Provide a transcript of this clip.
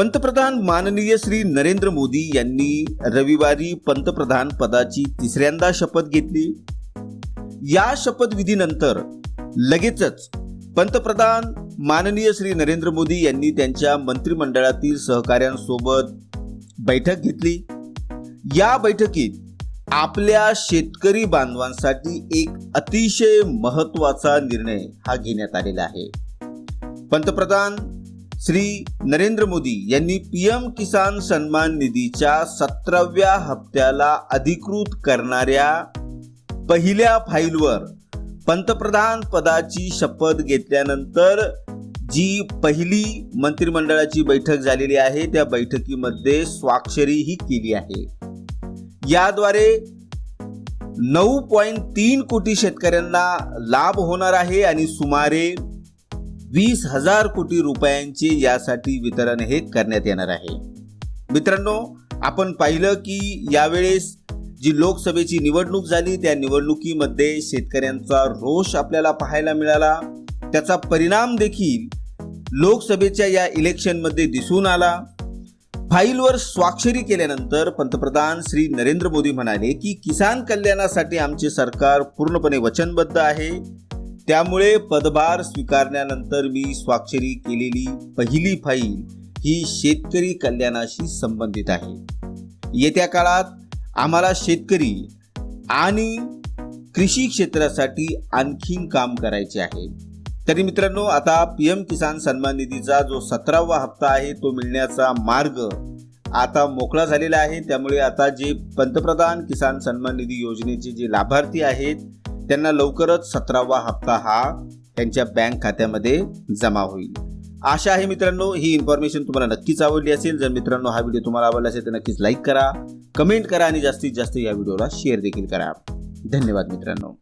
पंतप्रधान माननीय श्री नरेंद्र मोदी यांनी रविवारी पंतप्रधान पदाची तिसऱ्यांदा शपथ घेतली. या शपथविधीनंतर लगेचच पंतप्रधान माननीय श्री नरेंद्र मोदी यांनी त्यांच्या मंत्रिमंडळातील सहकाऱ्यांसोबत बैठक घेतली. या बैठकीत आपल्या शेतकरी बांधवांसाठी एक अतिशय महत्त्वाचा निर्णय हा घेण्यात आलेला आहे. पंतप्रधान श्री नरेंद्र मोदी यांनी पी एम किसान सन्मान निधीच्या सतराव्या हप्त्याला अधिकृत करणाऱ्या पहिल्या फाईलवर पंतप्रधान पदाची शपथ घेतल्यानंतर जी पहिली मंत्रिमंडळाची बैठक झालेली आहे त्या बैठकीमध्ये स्वाक्षरीही केली आहे. याद्वारे नऊ पॉईंट तीन कोटी शेतकऱ्यांना लाभ होणार आहे आणि सुमारे वीस हजार कोटी रुपयांचे यासाठी वितरण हे करण्यात येणार आहे. मित्रांनो आपण पाहिलं की यावेळेस जी लोकसभेची निवडणूक झाली त्या निवडणुकीमध्ये शेतकऱ्यांचा रोष आपल्याला पाहायला मिळाला. त्याचा परिणाम देखील लोकसभेच्या या इलेक्शनमध्ये दिसून आला. फाईलवर स्वाक्षरी केल्यानंतर पंतप्रधान श्री नरेंद्र मोदी म्हणाले की किसान कल्याणासाठी आमचे सरकार पूर्णपणे वचनबद्ध आहे. त्यामुळे पदभार स्वीकारल्यानंतर मी स्वाक्षरी केलेली पहिली फाईल ही शेतकरी कल्याणाशी संबंधित आहे. येत्या काळात आम्हाला शेतकरी आणि कृषी क्षेत्रासाठी आणखीन काम करायचे आहे. तरी मित्रांनो आता पी एम किसान सन्मान निधीचा जो सतरावा हप्ता आहे तो मिळण्याचा मार्ग आता मोकळा झालेला आहे. त्यामुळे आता जे पंतप्रधान किसान सन्मान निधी योजनेचे जे लाभार्थी आहेत त्यांना लवकरच सतरावा हप्ता हा त्यांच्या बँक खात्यामध्ये जमा होईल. आशा आहे मित्रांनो ही इन्फॉर्मेशन तुम्हाला नक्कीच आवडली असेल. जर मित्रांनो हा व्हिडिओ तुम्हाला आवडला असेल तर नक्कीच लाईक करा कमेंट करा आणि जास्तीत जास्त या व्हिडिओला शेअर देखील करा. धन्यवाद मित्रांनो.